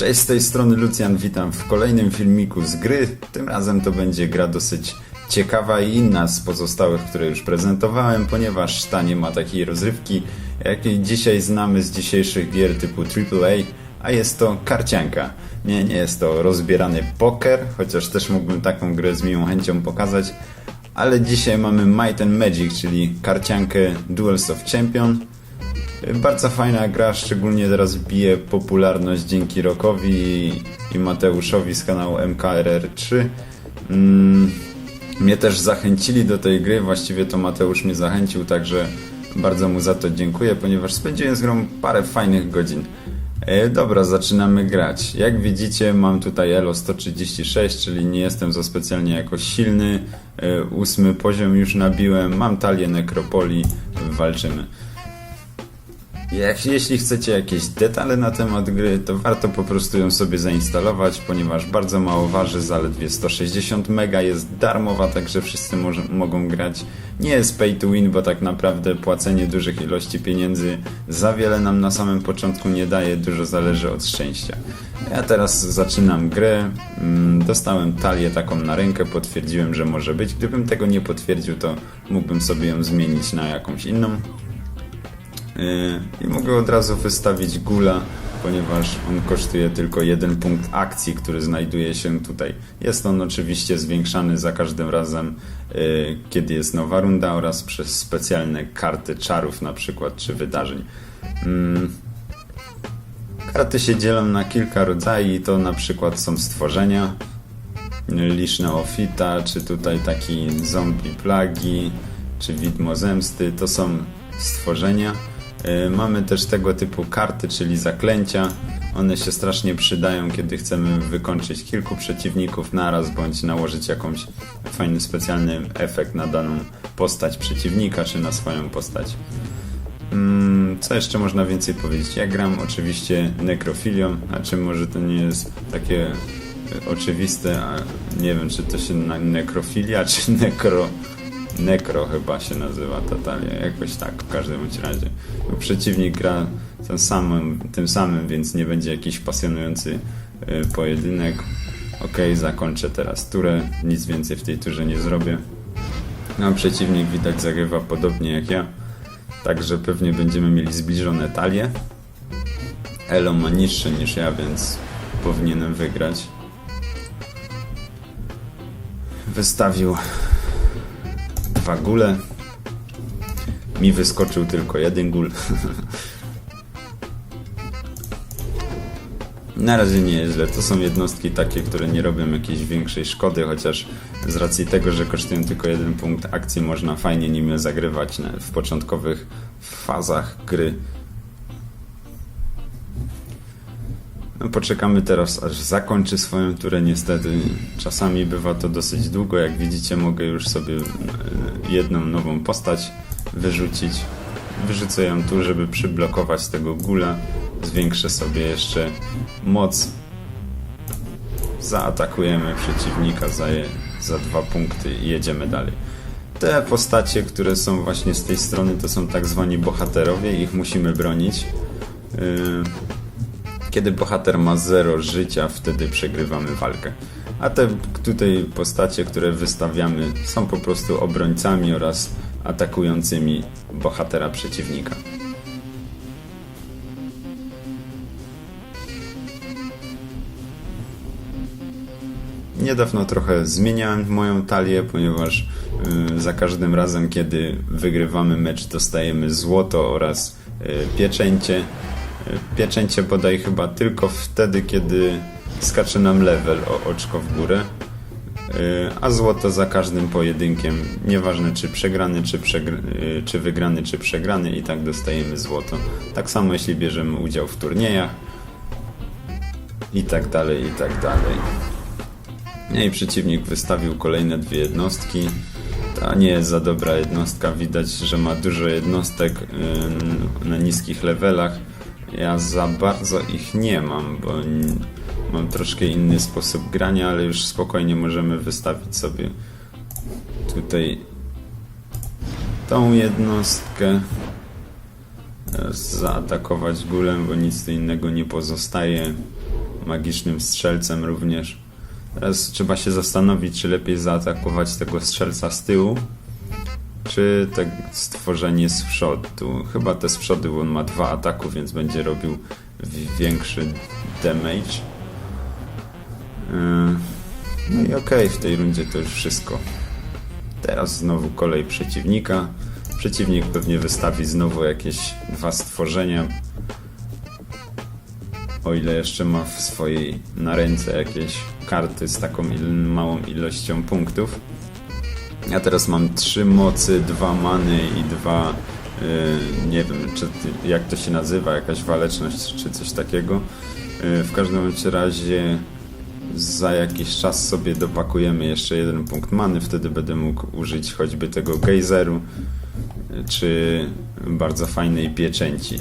Cześć, z tej strony Lucjan, witam w kolejnym filmiku z gry. Tym razem to będzie gra dosyć ciekawa i inna z pozostałych, które już prezentowałem, ponieważ ta nie ma takiej rozrywki, jakiej dzisiaj znamy z dzisiejszych gier typu AAA, a jest to karcianka. Nie, nie jest to rozbierany poker, chociaż też mógłbym taką grę z miłą chęcią pokazać, ale dzisiaj mamy Might and Magic, czyli karciankę Duels of Champion. Bardzo fajna gra, szczególnie teraz bije popularność dzięki Rokowi i Mateuszowi z kanału MKRR3. Mm, mnie też zachęcili do tej gry, właściwie to Mateusz mnie zachęcił, także bardzo mu za to dziękuję, ponieważ spędziłem z grą parę fajnych godzin. E, dobra, zaczynamy grać. Jak widzicie, mam tutaj Elo 136, czyli nie jestem za specjalnie jakoś silny. E, ósmy poziom już nabiłem, mam talię nekropolii, walczymy. Jak, jeśli chcecie jakieś detale na temat gry, to warto po prostu ją sobie zainstalować, ponieważ bardzo mało waży, zaledwie 160 mega, jest darmowa, także wszyscy mogą grać. Nie jest pay to win, bo tak naprawdę płacenie dużych ilości pieniędzy za wiele nam na samym początku nie daje, dużo zależy od szczęścia. Ja teraz zaczynam grę, mm, dostałem talię taką na rękę, potwierdziłem, że może być. Gdybym tego nie potwierdził, to mógłbym sobie ją zmienić na jakąś inną. Yy, I mogę od razu wystawić gula, ponieważ on kosztuje tylko jeden punkt akcji, który znajduje się tutaj. Jest on oczywiście zwiększany za każdym razem, yy, kiedy jest nowa runda oraz przez specjalne karty czarów na przykład, czy wydarzeń. Yy. Karty się dzielą na kilka rodzajów to na przykład są stworzenia, liczne ofita, czy tutaj taki zombie plagi, czy widmo zemsty, to są stworzenia. Yy, Mamy też tego typu karty, czyli zaklęcia. One się strasznie przydają, kiedy chcemy wykończyć kilku przeciwników naraz, bądź nałożyć jakąś fajny, specjalny efekt na daną postać przeciwnika, czy na swoją postać. Mm, Co jeszcze można więcej powiedzieć? Ja gram oczywiście nekrofilią, a czy może to nie jest takie e, oczywiste, a nie wiem, czy to się na nekrofilia, czy nekro... Nekro chyba się nazywa ta talia, jakoś tak w każdym bądź razie. Przeciwnik gra tym samym, tym samym, więc nie będzie jakiś pasjonujący y, pojedynek. Ok, zakończę teraz turę, nic więcej w tej turze nie zrobię. No, przeciwnik widać zagrywa podobnie jak ja, także pewnie będziemy mieli zbliżone talie. Elo ma niższe niż ja, więc powinienem wygrać. Wystawił dwa gule. Mi wyskoczył tylko jeden gul. Na razie nie jest źle. To są jednostki takie, które nie robią jakiejś większej szkody, chociaż z racji tego, że kosztują tylko jeden punkt akcji, można fajnie nimi zagrywać w początkowych fazach gry. No, poczekamy teraz, aż zakończy swoją turę. Niestety, czasami bywa to dosyć długo. Jak widzicie, mogę już sobie e, jedną nową postać wyrzucić. Wyrzucę ją tu, żeby przyblokować tego gula. Zwiększę sobie jeszcze moc. Zaatakujemy przeciwnika za, je, za dwa punkty i jedziemy dalej. Te postacie, które są właśnie z tej strony, to są tak zwani bohaterowie. Ich musimy bronić. Yy, kiedy bohater ma 0 życia, wtedy przegrywamy walkę. A te tutaj postacie, które wystawiamy, są po prostu obrońcami oraz atakującymi bohatera przeciwnika. Niedawno trochę zmieniałem moją talię, ponieważ y, za każdym razem, kiedy wygrywamy mecz, dostajemy złoto oraz y, pieczęcie. Y, Pieczęcie bodaj chyba tylko wtedy, kiedy skacze nam level o oczko w górę. Y, A złoto za każdym pojedynkiem, nieważne czy przegrany, czy, przegr y, czy wygrany, czy przegrany, i tak dostajemy złoto. Tak samo jeśli bierzemy udział w turniejach, i tak dalej, i tak dalej. No i przeciwnik wystawił kolejne dwie jednostki. Ta nie jest za dobra jednostka. Widać, że ma dużo jednostek ym, na niskich levelach. Ja za bardzo ich nie mam, bo mam troszkę inny sposób grania, ale już spokojnie możemy wystawić sobie tutaj tą jednostkę. Teraz Zaatakować gulem, bo nic innego nie pozostaje. magicznym strzelcem również. Teraz trzeba się zastanowić, czy lepiej zaatakować tego strzelca z tyłu, czy te stworzenie z przodu. Chyba te z przodu, on ma dwa ataku, więc będzie robił wi- większy damage. Yy, No i okej, w tej rundzie to już wszystko. Teraz znowu kolej przeciwnika. Przeciwnik pewnie wystawi znowu jakieś dwa stworzenia. O ile jeszcze ma w swojej na ręce jakieś karty z taką il małą ilością punktów. Ja teraz mam trzy mocy, dwa many i dwa. Yy, nie wiem, czy, jak to się nazywa, jakaś waleczność czy coś takiego. Yy, w każdym razie za jakiś czas sobie dopakujemy jeszcze jeden punkt many, wtedy będę mógł użyć choćby tego gejzeru yy, czy bardzo fajnej pieczęci.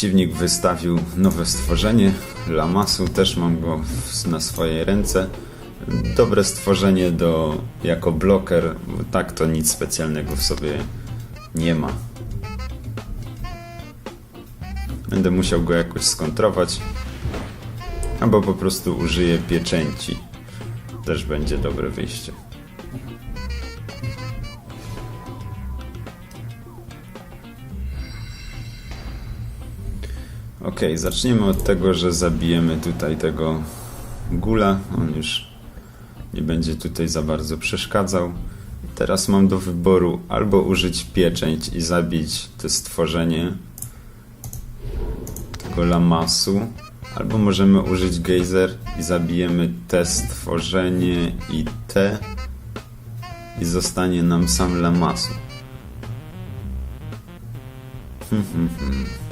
Przeciwnik wystawił nowe stworzenie, Lamasu, też mam go na swojej ręce. Dobre stworzenie do, jako bloker, tak to nic specjalnego w sobie nie ma. Będę musiał go jakoś skontrować, albo po prostu użyję pieczęci. Też będzie dobre wyjście. Ok, zaczniemy od tego, że zabijemy tutaj tego gula. On już nie będzie tutaj za bardzo przeszkadzał. Teraz mam do wyboru albo użyć pieczęć i zabić to stworzenie tego lamasu, albo możemy użyć gejzer i zabijemy te stworzenie i te i zostanie nam sam lamasu. Hmm, hmm, hmm.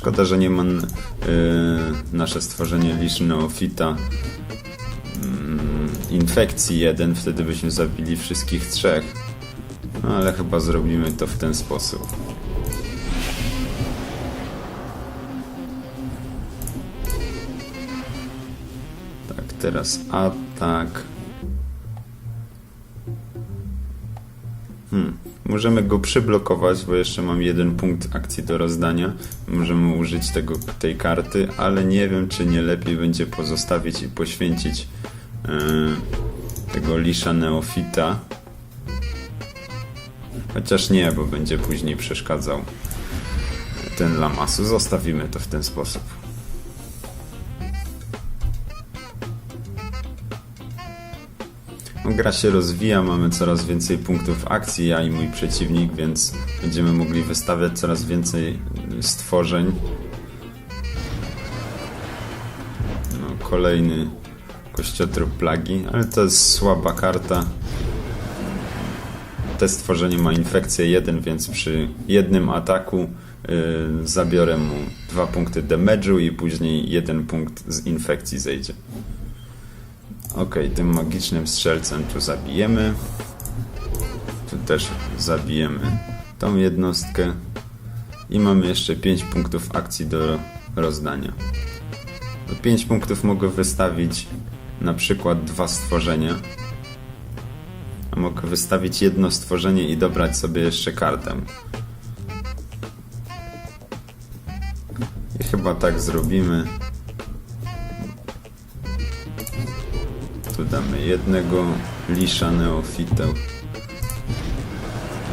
Szkoda, że nie ma yy, nasze stworzenie Lish Neofita yy, infekcji jeden, wtedy byśmy zabili wszystkich trzech. No ale chyba zrobimy to w ten sposób. Tak, teraz atak. Hmm. Możemy go przyblokować, bo jeszcze mam jeden punkt akcji do rozdania. Możemy użyć tego, tej karty, ale nie wiem, czy nie lepiej będzie pozostawić i poświęcić yy, tego Lisza Neofita. Chociaż nie, bo będzie później przeszkadzał ten Lamasu. Zostawimy to w ten sposób. Gra się rozwija, mamy coraz więcej punktów akcji, ja i mój przeciwnik, więc będziemy mogli wystawiać coraz więcej stworzeń. No, kolejny kościotrup plagi, ale to jest słaba karta. Te stworzenie ma infekcję 1, więc przy jednym ataku yy, zabiorę mu dwa punkty damage'u i później jeden punkt z infekcji zejdzie. Ok, tym magicznym strzelcem tu zabijemy. Tu też zabijemy tą jednostkę. I mamy jeszcze 5 punktów akcji do rozdania. Do 5 punktów mogę wystawić na przykład dwa stworzenia. A mogę wystawić jedno stworzenie i dobrać sobie jeszcze kartę. I chyba tak zrobimy. Damy jednego lisza neofitę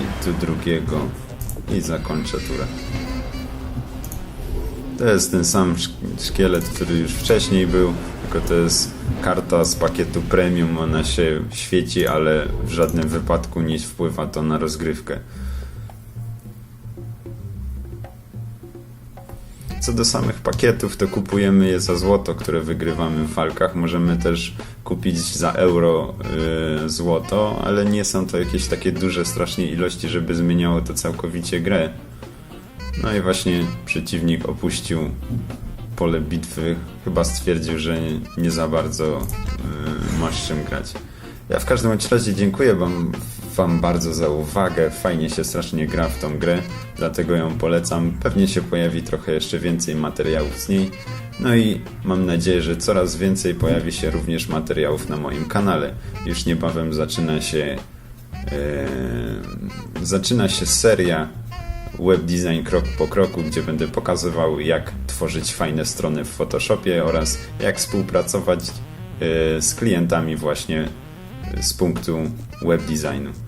i tu drugiego i zakończę turę. To jest ten sam szk- szkielet, który już wcześniej był, tylko to jest karta z pakietu premium, ona się świeci, ale w żadnym wypadku nie wpływa to na rozgrywkę. Co do samych pakietów, to kupujemy je za złoto, które wygrywamy w walkach. Możemy też kupić za euro yy, złoto, ale nie są to jakieś takie duże strasznie ilości, żeby zmieniało to całkowicie grę. No i właśnie przeciwnik opuścił pole bitwy. Chyba stwierdził, że nie, nie za bardzo yy, masz czym grać. Ja w każdym razie dziękuję Wam Wam bardzo za uwagę. Fajnie się strasznie gra w tą grę, dlatego ją polecam. Pewnie się pojawi trochę jeszcze więcej materiałów z niej. No i mam nadzieję, że coraz więcej pojawi się również materiałów na moim kanale. Już niebawem zaczyna się Eee, zaczyna się seria web design krok po kroku, gdzie będę pokazywał jak tworzyć fajne strony w Photoshopie oraz jak współpracować e, z klientami właśnie z punktu web designu.